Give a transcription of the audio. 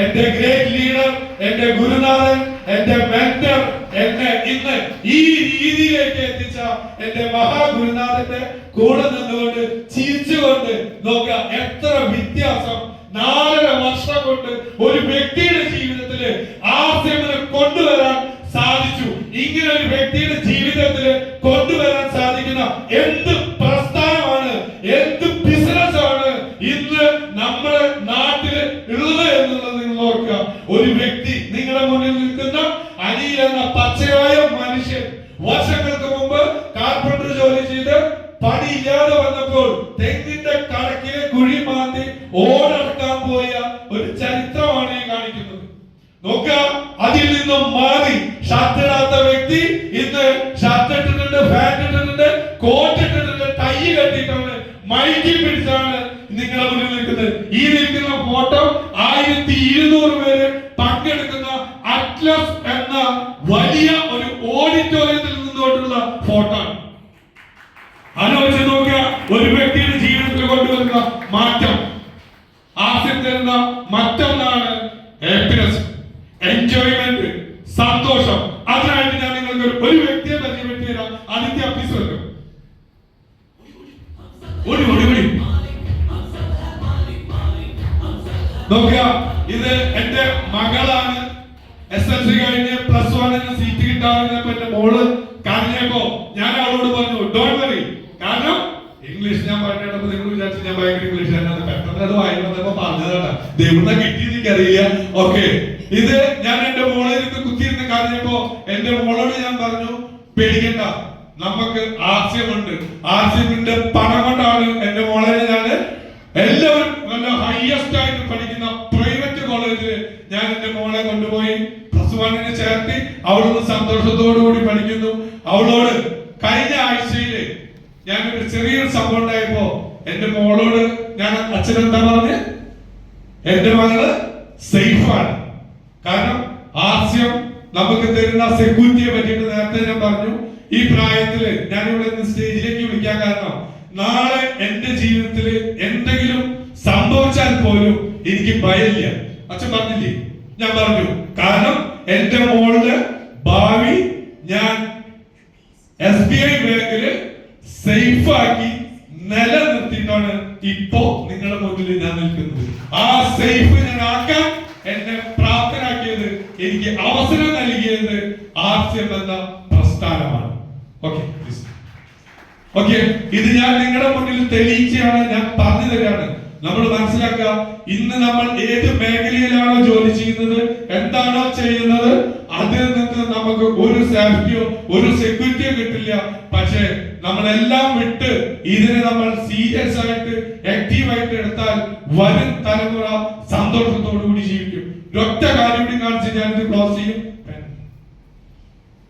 എന്റെ great leader എന്റെ ഗുരുനാഥൻ എന്റെ മെന്റർ എന്നെ ഇന്ന് ഈ രീതിയിലേക്ക് എത്തിച്ച എന്റെ മഹാഗുരുനാഥന്റെ കൂടെ നിന്നുകൊണ്ട് ചിരിച്ചുകൊണ്ട് നോക്കുക. എത്ര വ്യത്യാസം. നാലര വർഷം കൊണ്ട് ഒരു വ്യക്തിയുടെ ജീവിതത്തിൽ ആശയങ്ങൾ കൊണ്ടുവരാൻ സാധിച്ചു. ഇങ്ങനെ ഒരു വ്യക്തിയുടെ ജീവിതത്തിൽ കൊണ്ടുവരാൻ സാധിക്കുന്ന എന്ത് പ്രസ്ഥാനമാണ് എന്ത് ബിസിനസ് ആണ് ഇന്ന് നമ്മുടെ നാട്ടിൽ ഉള്ളത് വർഷങ്ങൾക്ക് മുമ്പ് കാർപ്പന്റർ ജോലി ചെയ്ത് പണിയില്ലാതെ വന്നപ്പോൾ തെങ്ങിന്റെ കണക്കിലെ കുഴി മാന്തി ഓടക്കാൻ പോയ ഒരു ചരിത്രമാണ് ഈ കാണിക്കുന്നത്. നോക്കുക അതിൽ നിന്നും മാറി ഷർട്ട് വ്യക്തി ഇന്ന് ഷർട്ട് ഇട്ടിട്ടുണ്ട് പാന്റ് ഇട്ടിട്ടുണ്ട് കോട്ട് ഇട്ടിട്ടുണ്ട് ടൈ കെട്ടിയിട്ടുണ്ട് മൈക്കിൽ പിടിച്ചാണ് നിങ്ങളെ മുന്നിൽ നിൽക്കുന്നത്. ഈ നിൽക്കുന്ന ഫോട്ടോ ആയിരത്തി ഇരുന്നൂറ് പേര് പങ്കെടുക്കുന്ന അറ്റ്ലസ് എന്ന വലിയ ഒരു ഓഡിറ്റോറിയത്തിൽ നിന്നുകൊണ്ടുള്ള ഫോട്ടോ ആണ് ആലോചിച്ച് നോക്കുക ഒരു വ്യക്തിയുടെ ജീവിതത്തിൽ കൊണ്ടുവരുന്ന മാറ്റം. ആദ്യം തരുന്ന മറ്റൊന്നാണ് ഹാപ്പിനെസ് എൻജോയ്മെന്റ് സന്തോഷം. അതിനായിട്ട് ഞാൻ നിങ്ങൾക്ക് ഒരു- വ്യക്തിയെ പരിചയപ്പെടുത്തി തരാം. ആദിത്യ വരും ഓടി ഓടി നോക്കുക ഇത് എന്റെ മകളാണ്. എസ് എൽ സി കഴിഞ്ഞ് പ്ലസ് വണ്ണിന് സീറ്റ് കിട്ടാതെ മോൾ കരഞ്ഞപ്പോ ഞാൻ അവളോട് പറഞ്ഞു ഡോണ്ട് ഇംഗ്ലീഷ് ഞാൻ പറഞ്ഞപ്പോ നിങ്ങൾ വിചാരിച്ചു ഞാൻ ഭയങ്കര ഇംഗ്ലീഷ് പെട്ടെന്ന് അത് പറഞ്ഞു പറഞ്ഞതാണ് ദൈവത്തെ കിട്ടിയെന്ന് എനിക്കറിയില്ല. ഓക്കെ ഇത് ഞാൻ എന്റെ മോളിൽ നിന്ന് കുത്തിയിരുന്ന് കരഞ്ഞപ്പോ എന്റെ മോളോട് ഞാൻ പറഞ്ഞു പേടിക്കണ്ട. നമുക്ക് ആസ്യമുണ്ട് ആസ്യത്തിന്റെ പണം കൊണ്ടാണ് എന്റെ മോളെ ഞാൻ എല്ലാവരും നല്ല ഹയസ്റ്റ് ആയിട്ട് പഠിക്കുന്ന പ്രൈവറ്റ് കോളേജിൽ ഞാൻ എന്റെ മോളെ കൊണ്ടുപോയി പ്ലസ് വണ്ണിന് ചേർത്തി. അവളൊന്ന് സന്തോഷത്തോടു കൂടി പഠിക്കുന്നു. അവളോട് ഞാനൊരു ചെറിയൊരു സംഭവം ഉണ്ടായപ്പോ എന്റെ മോളോട് ഞാൻ അച്ഛൻ എന്താ പറഞ്ഞ്? എന്റെ മകൾ സേഫാണ്. കാരണം ആസ്യം നമുക്ക് തരുന്ന സെക്യൂരിറ്റിയെ പറ്റിയിട്ട് നേരത്തെ ഞാൻ പറഞ്ഞു. ഈ പ്രായത്തിൽ ഞാൻ ഇവിടെ നിന്ന് സ്റ്റേജിലേക്ക് വിളിക്കാൻ കാരണം നാളെ എന്റെ ജീവിതത്തിൽ എന്തെങ്കിലും സംഭവിച്ചാൽ പോലും എനിക്ക് ഭയമില്ല. അച്ഛൻ പറഞ്ഞില്ലേ? ഞാൻ പറഞ്ഞു. കാരണം എന്റെ മോളുടെ ഭാവി ഞാൻ എസ് ബി ഐ ബാങ്കിൽ സേഫ് ആക്കി നിലനിർത്തിയിട്ടാണ് ഇപ്പോ നിങ്ങളുടെ മുന്നിൽ ഞാൻ നിൽക്കുന്നത്. ആ സേഫ് ഞാൻ ആക്കാൻ എന്നെ പ്രാപ്തനാക്കിയത് എനിക്ക് അവസരം നൽകിയത് ആർസ്യം എന്ന പ്രസ്ഥാനമാണ്. ഓക്കെ ഓക്കെ ഇത് ഞാൻ നിങ്ങളുടെ മുന്നിൽ തെളിയിച്ചാണ് ഞാൻ പറഞ്ഞു തരാണ്. നമ്മൾ മനസ്സിലാക്കുക ഇന്ന് നമ്മൾ ഏത് മേഖലയിലാണോ ജോലി ചെയ്യുന്നത് എന്താണോ ചെയ്യുന്നത് അതിൽ നിന്ന് നമുക്ക് ഒരു സേഫ്റ്റിയോ ഒരു സെക്യൂരിറ്റിയോ കിട്ടില്ല. പക്ഷേ നമ്മളെല്ലാം വിട്ട് ഇതിനെ നമ്മൾ സീരിയസ് ആയിട്ട് ആക്റ്റീവ് ആയിട്ട് എടുത്താൽ വരും തലമുറ സന്തോഷത്തോടു കൂടി ജീവിക്കും. ഒറ്റ കാര്യം കൂടി കാണിച്ച് ഞാനിത് ക്ലോസ് ചെയ്യും.